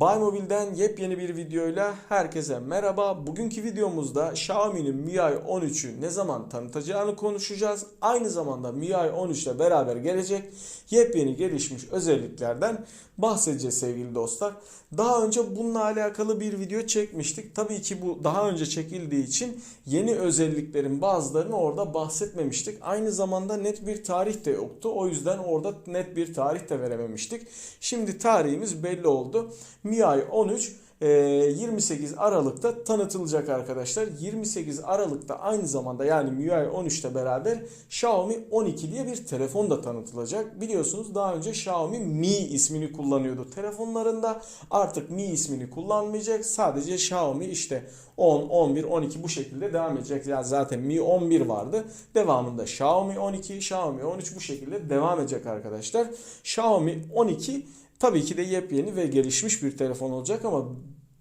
Buymobile'den yepyeni bir videoyla herkese merhaba. Bugünkü videomuzda Xiaomi'nin MIUI 13'ü ne zaman tanıtacağını konuşacağız. Aynı zamanda MIUI 13 ile beraber gelecek yepyeni gelişmiş özelliklerden bahsedeceğiz sevgili dostlar. Daha önce bununla alakalı bir video çekmiştik. Tabii ki bu daha önce çekildiği için yeni özelliklerin bazılarını orada bahsetmemiştik. Aynı zamanda net bir tarih de yoktu. O yüzden orada net bir tarih de verememiştik. Şimdi tarihimiz belli oldu. MIUI 13 28 e, Aralık'ta tanıtılacak arkadaşlar. 28 Aralık'ta aynı zamanda yani MIUI 13 ile beraber Xiaomi 12 diye bir telefon da tanıtılacak. Biliyorsunuz daha önce Xiaomi Mi ismini kullanıyordu telefonlarında. Artık Mi ismini kullanmayacak. Sadece Xiaomi işte 10, 11, 12 bu şekilde devam edecek. Yani zaten Mi 11 vardı. Devamında Xiaomi 12, Xiaomi 13 bu şekilde devam edecek arkadaşlar. Xiaomi 12 Tabii ki de yepyeni ve gelişmiş bir telefon olacak ama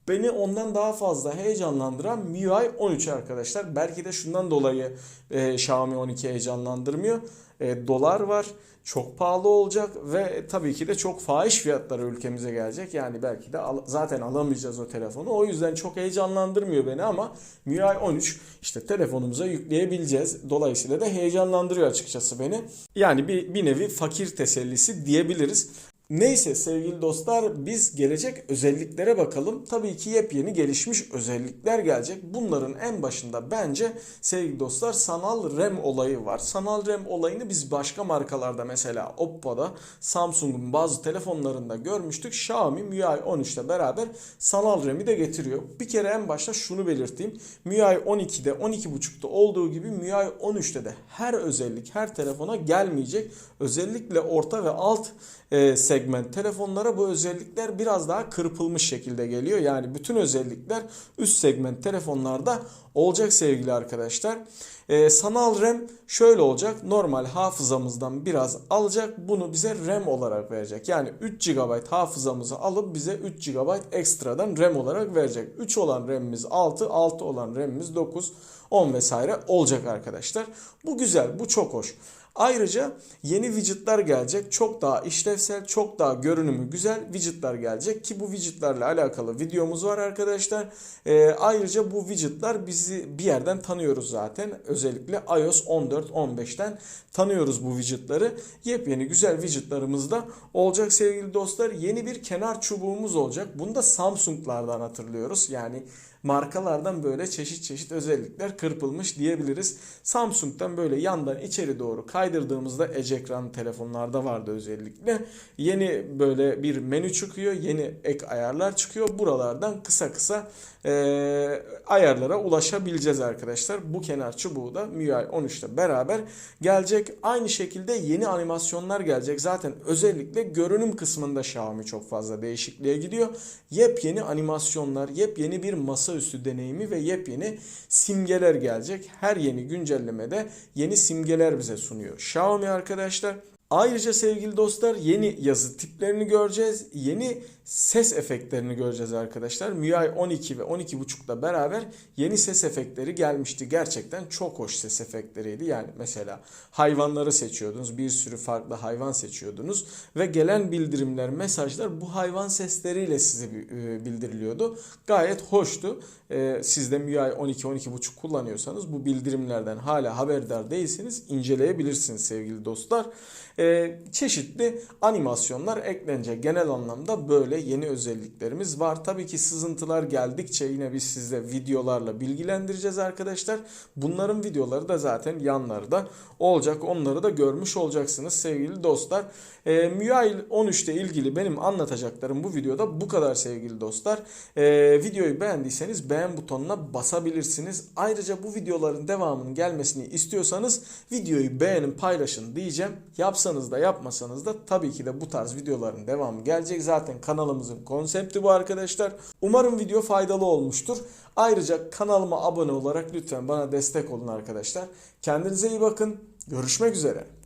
beni ondan daha fazla heyecanlandıran MIUI 13 arkadaşlar. Belki de şundan dolayı e, Xiaomi 12 heyecanlandırmıyor. E, dolar var. Çok pahalı olacak ve tabii ki de çok fahiş fiyatlara ülkemize gelecek. Yani belki de al, zaten alamayacağız o telefonu. O yüzden çok heyecanlandırmıyor beni ama MIUI 13 işte telefonumuza yükleyebileceğiz. Dolayısıyla da heyecanlandırıyor açıkçası beni. Yani bir, bir nevi fakir tesellisi diyebiliriz. Neyse sevgili dostlar biz gelecek özelliklere bakalım. Tabii ki yepyeni gelişmiş özellikler gelecek. Bunların en başında bence sevgili dostlar sanal RAM olayı var. Sanal RAM olayını biz başka markalarda mesela Oppo'da, Samsung'un bazı telefonlarında görmüştük. Xiaomi MIUI 13 ile beraber sanal RAM'i de getiriyor. Bir kere en başta şunu belirteyim. MIUI 12'de 12.5'da olduğu gibi MIUI 13'te de her özellik her telefona gelmeyecek. Özellikle orta ve alt e, segment telefonlara bu özellikler biraz daha kırpılmış şekilde geliyor. Yani bütün özellikler üst segment telefonlarda olacak sevgili arkadaşlar. Ee, sanal RAM şöyle olacak. Normal hafızamızdan biraz alacak. Bunu bize RAM olarak verecek. Yani 3 GB hafızamızı alıp bize 3 GB ekstradan RAM olarak verecek. 3 olan RAM'imiz 6, 6 olan RAM'imiz 9, 10 vesaire olacak arkadaşlar. Bu güzel, bu çok hoş. Ayrıca yeni widgetler gelecek. Çok daha işlevsel, çok daha görünümü güzel widgetler gelecek ki bu widgetlerle alakalı videomuz var arkadaşlar. Ee, ayrıca bu widgetler bizi bir yerden tanıyoruz zaten. Özellikle iOS 14, 15'ten tanıyoruz bu widgetları. Yepyeni güzel widgetlarımız da olacak sevgili dostlar. Yeni bir kenar çubuğumuz olacak. Bunu da Samsung'lardan hatırlıyoruz. Yani markalardan böyle çeşit çeşit özellikler kırpılmış diyebiliriz. Samsung'dan böyle yandan içeri doğru kaydırdığımızda Edge ekran telefonlarda vardı özellikle. Yeni böyle bir menü çıkıyor. Yeni ek ayarlar çıkıyor. Buralardan kısa kısa e, ayarlara ulaşabileceğiz arkadaşlar. Bu kenar çubuğu da MIUI 13 ile beraber gelecek. Aynı şekilde yeni animasyonlar gelecek. Zaten özellikle görünüm kısmında Xiaomi çok fazla değişikliğe gidiyor. Yepyeni animasyonlar, yepyeni bir masaüstü deneyimi ve yepyeni simgeler gelecek. Her yeni güncellemede yeni simgeler bize sunuyor. Xiaomi arkadaşlar Ayrıca sevgili dostlar yeni yazı tiplerini göreceğiz. Yeni ses efektlerini göreceğiz arkadaşlar. MIUI 12 ve 12.5'la beraber yeni ses efektleri gelmişti. Gerçekten çok hoş ses efektleriydi. Yani mesela hayvanları seçiyordunuz. Bir sürü farklı hayvan seçiyordunuz. Ve gelen bildirimler, mesajlar bu hayvan sesleriyle size e, bildiriliyordu. Gayet hoştu. E, siz de MIUI 12-12.5 kullanıyorsanız bu bildirimlerden hala haberdar değilseniz inceleyebilirsiniz sevgili dostlar. E, çeşitli animasyonlar eklenecek. Genel anlamda böyle yeni özelliklerimiz var. Tabii ki sızıntılar geldikçe yine biz sizle videolarla bilgilendireceğiz arkadaşlar. Bunların videoları da zaten yanlarda olacak. Onları da görmüş olacaksınız sevgili dostlar. E, MIUI 13 ile ilgili benim anlatacaklarım bu videoda bu kadar sevgili dostlar. E, videoyu beğendiyseniz beğen butonuna basabilirsiniz. Ayrıca bu videoların devamının gelmesini istiyorsanız videoyu beğenin paylaşın diyeceğim. Yapsanız da yapmasanız da tabii ki de bu tarz videoların devamı gelecek. Zaten kanalımızın konsepti bu arkadaşlar. Umarım video faydalı olmuştur. Ayrıca kanalıma abone olarak lütfen bana destek olun arkadaşlar. Kendinize iyi bakın. Görüşmek üzere.